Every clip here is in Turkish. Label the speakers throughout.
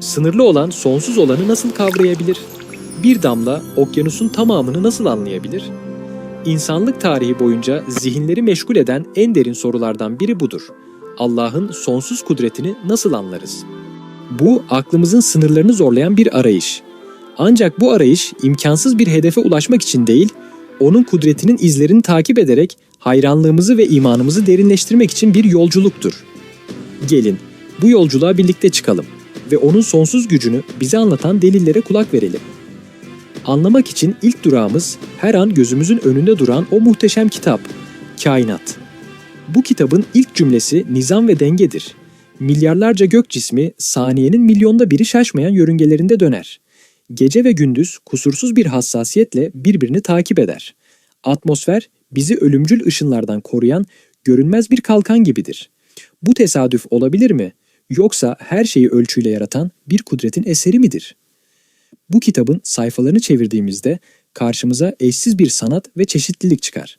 Speaker 1: Sınırlı olan sonsuz olanı nasıl kavrayabilir? Bir damla okyanusun tamamını nasıl anlayabilir? İnsanlık tarihi boyunca zihinleri meşgul eden en derin sorulardan biri budur. Allah'ın sonsuz kudretini nasıl anlarız? Bu aklımızın sınırlarını zorlayan bir arayış. Ancak bu arayış imkansız bir hedefe ulaşmak için değil, onun kudretinin izlerini takip ederek hayranlığımızı ve imanımızı derinleştirmek için bir yolculuktur. Gelin bu yolculuğa birlikte çıkalım ve onun sonsuz gücünü bize anlatan delillere kulak verelim. Anlamak için ilk durağımız her an gözümüzün önünde duran o muhteşem kitap, Kainat. Bu kitabın ilk cümlesi nizam ve dengedir. Milyarlarca gök cismi saniyenin milyonda biri şaşmayan yörüngelerinde döner. Gece ve gündüz kusursuz bir hassasiyetle birbirini takip eder. Atmosfer bizi ölümcül ışınlardan koruyan görünmez bir kalkan gibidir. Bu tesadüf olabilir mi? Yoksa her şeyi ölçüyle yaratan bir kudretin eseri midir? Bu kitabın sayfalarını çevirdiğimizde karşımıza eşsiz bir sanat ve çeşitlilik çıkar.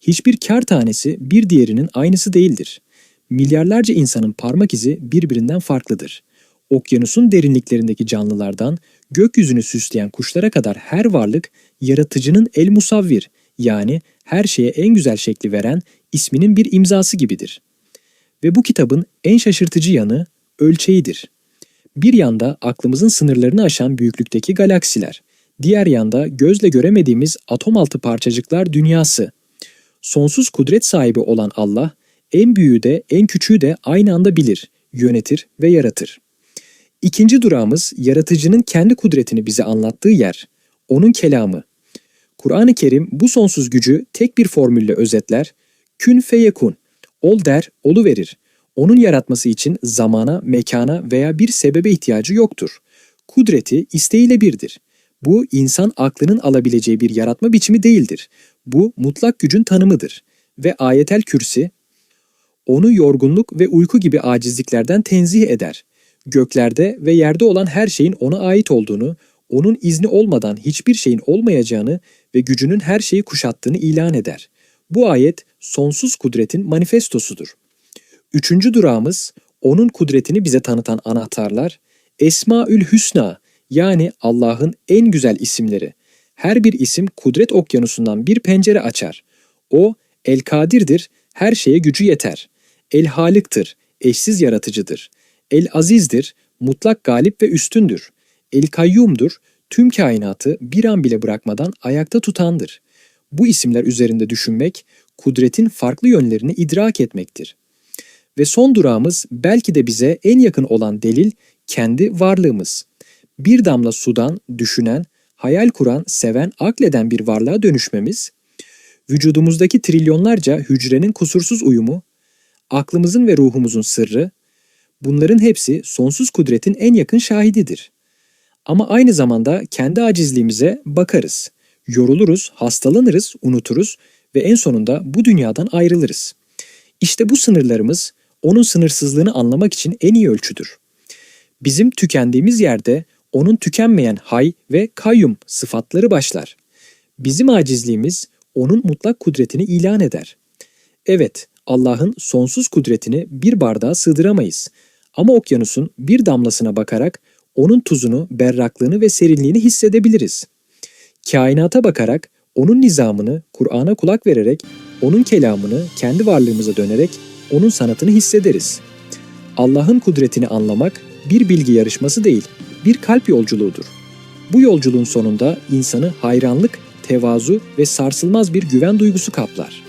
Speaker 1: Hiçbir kar tanesi bir diğerinin aynısı değildir. Milyarlarca insanın parmak izi birbirinden farklıdır. Okyanusun derinliklerindeki canlılardan gökyüzünü süsleyen kuşlara kadar her varlık yaratıcının el musavvir yani her şeye en güzel şekli veren isminin bir imzası gibidir. Ve bu kitabın en şaşırtıcı yanı ölçeğidir. Bir yanda aklımızın sınırlarını aşan büyüklükteki galaksiler, diğer yanda gözle göremediğimiz atom altı parçacıklar dünyası. Sonsuz kudret sahibi olan Allah, en büyüğü de en küçüğü de aynı anda bilir, yönetir ve yaratır. İkinci durağımız yaratıcının kendi kudretini bize anlattığı yer, onun kelamı. Kur'an-ı Kerim bu sonsuz gücü tek bir formülle özetler, kün feyekun, ol der, olu verir. Onun yaratması için zamana, mekana veya bir sebebe ihtiyacı yoktur. Kudreti isteğiyle birdir. Bu insan aklının alabileceği bir yaratma biçimi değildir. Bu mutlak gücün tanımıdır. Ve ayetel kürsi onu yorgunluk ve uyku gibi acizliklerden tenzih eder. Göklerde ve yerde olan her şeyin ona ait olduğunu, onun izni olmadan hiçbir şeyin olmayacağını ve gücünün her şeyi kuşattığını ilan eder. Bu ayet sonsuz kudretin manifestosudur. Üçüncü durağımız onun kudretini bize tanıtan anahtarlar Esmaül Hüsna yani Allah'ın en güzel isimleri. Her bir isim kudret okyanusundan bir pencere açar. O El Kadir'dir, her şeye gücü yeter. El Halik'tir, eşsiz yaratıcıdır. El Aziz'dir, mutlak galip ve üstündür. El Kayyum'dur, tüm kainatı bir an bile bırakmadan ayakta tutandır. Bu isimler üzerinde düşünmek, kudretin farklı yönlerini idrak etmektir. Ve son durağımız belki de bize en yakın olan delil kendi varlığımız. Bir damla sudan düşünen, hayal kuran, seven, akleden bir varlığa dönüşmemiz, vücudumuzdaki trilyonlarca hücrenin kusursuz uyumu, aklımızın ve ruhumuzun sırrı, bunların hepsi sonsuz kudretin en yakın şahididir. Ama aynı zamanda kendi acizliğimize bakarız. Yoruluruz, hastalanırız, unuturuz ve en sonunda bu dünyadan ayrılırız. İşte bu sınırlarımız onun sınırsızlığını anlamak için en iyi ölçüdür. Bizim tükendiğimiz yerde onun tükenmeyen hay ve kayyum sıfatları başlar. Bizim acizliğimiz onun mutlak kudretini ilan eder. Evet, Allah'ın sonsuz kudretini bir bardağa sığdıramayız. Ama okyanusun bir damlasına bakarak onun tuzunu, berraklığını ve serinliğini hissedebiliriz. Kainata bakarak onun nizamını, Kur'an'a kulak vererek, onun kelamını kendi varlığımıza dönerek onun sanatını hissederiz. Allah'ın kudretini anlamak bir bilgi yarışması değil, bir kalp yolculuğudur. Bu yolculuğun sonunda insanı hayranlık, tevazu ve sarsılmaz bir güven duygusu kaplar.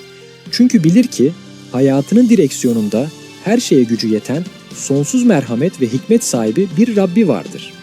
Speaker 1: Çünkü bilir ki hayatının direksiyonunda her şeye gücü yeten, sonsuz merhamet ve hikmet sahibi bir Rabbi vardır.''